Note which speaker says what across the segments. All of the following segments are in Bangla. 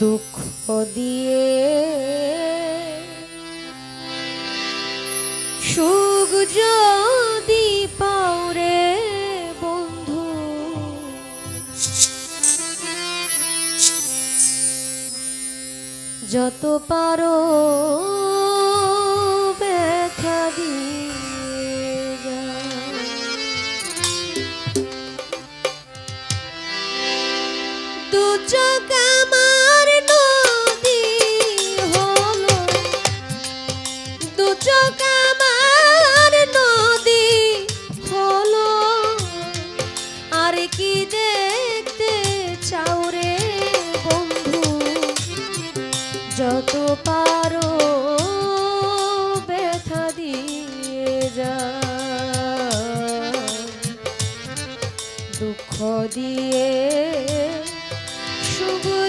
Speaker 1: দুঃখ দিয়ে। সুখ যদি পাওরে বন্ধু যত পারো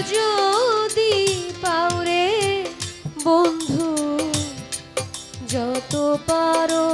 Speaker 1: যদি পাওরে বন্ধু যত পারো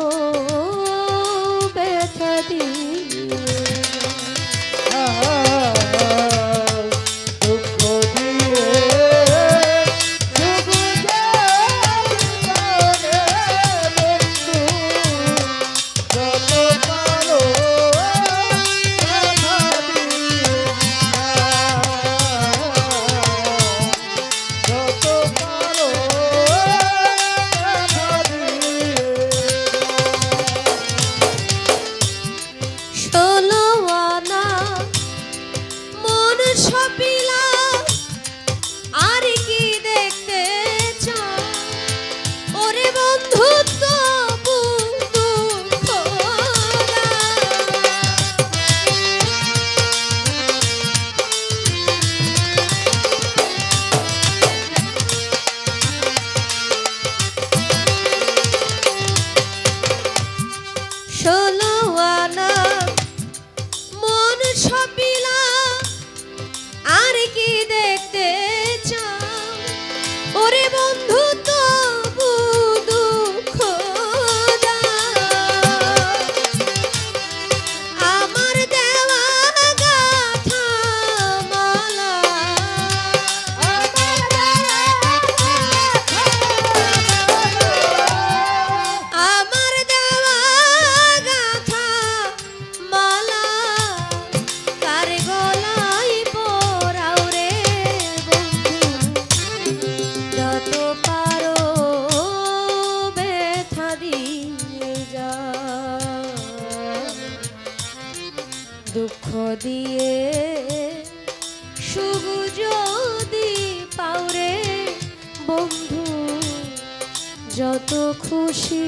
Speaker 2: যত
Speaker 1: খুশি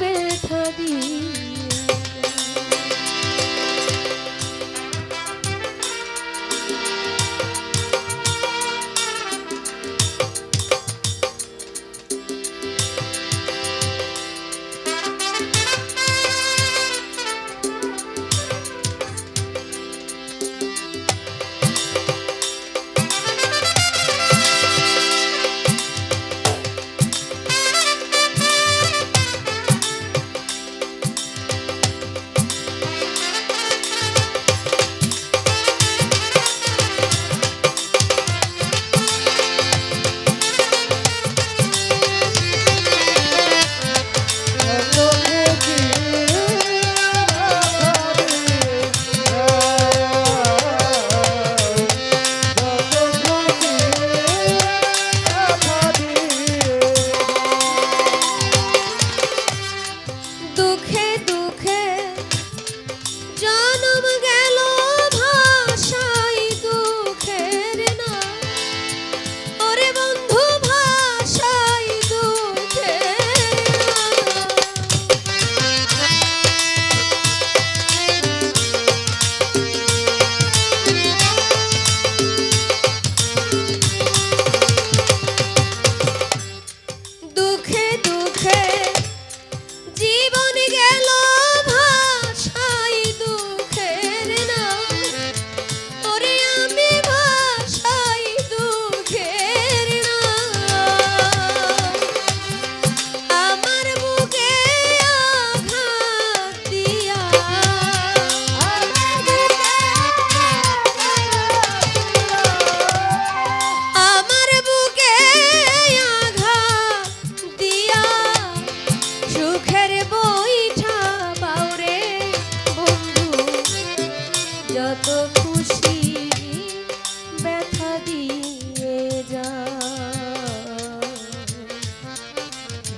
Speaker 1: ব্যথা দিয়ে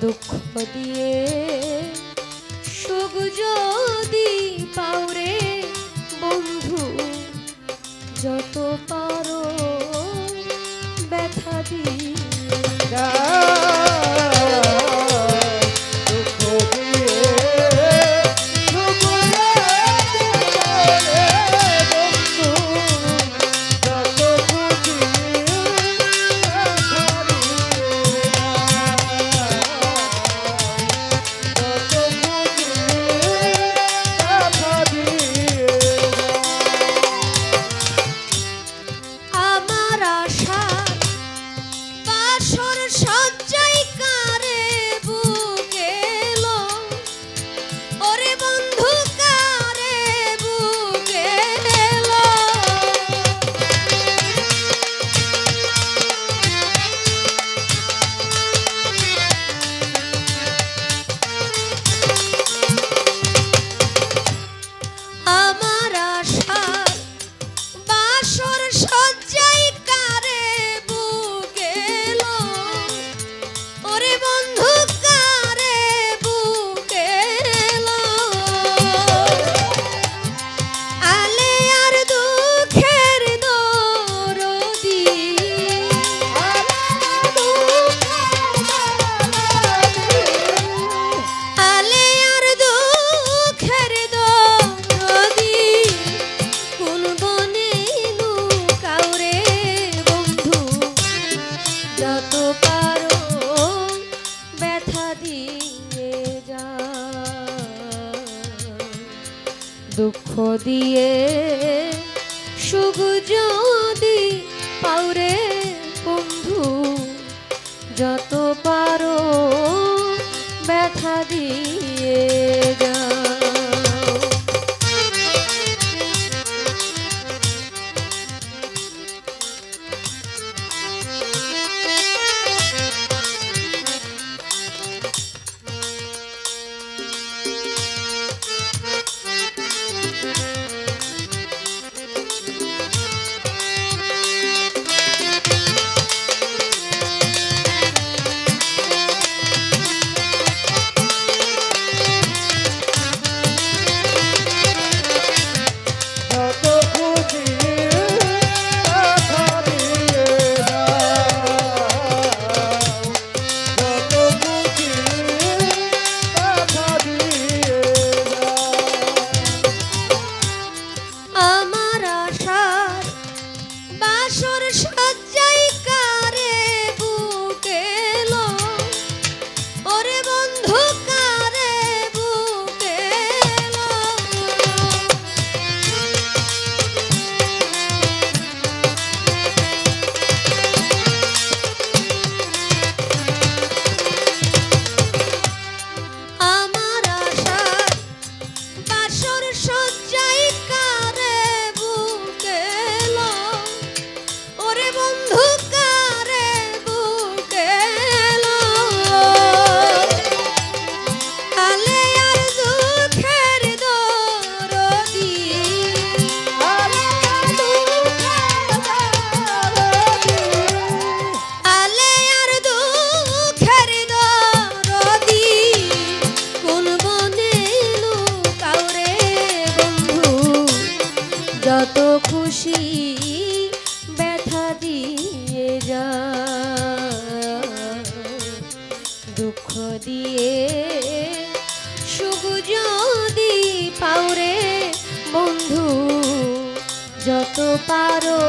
Speaker 1: दुख दिए ব্যথা দিয়ে
Speaker 3: যা দুঃখ দিয়ে পাওরে বন্ধু যত পারো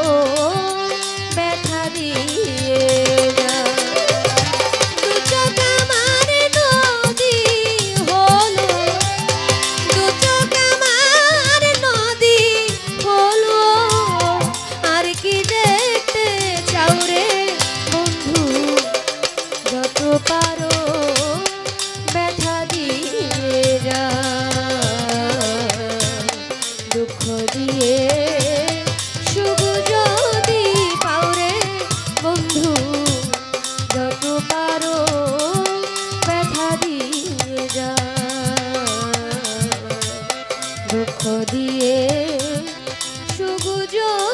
Speaker 3: 주죠.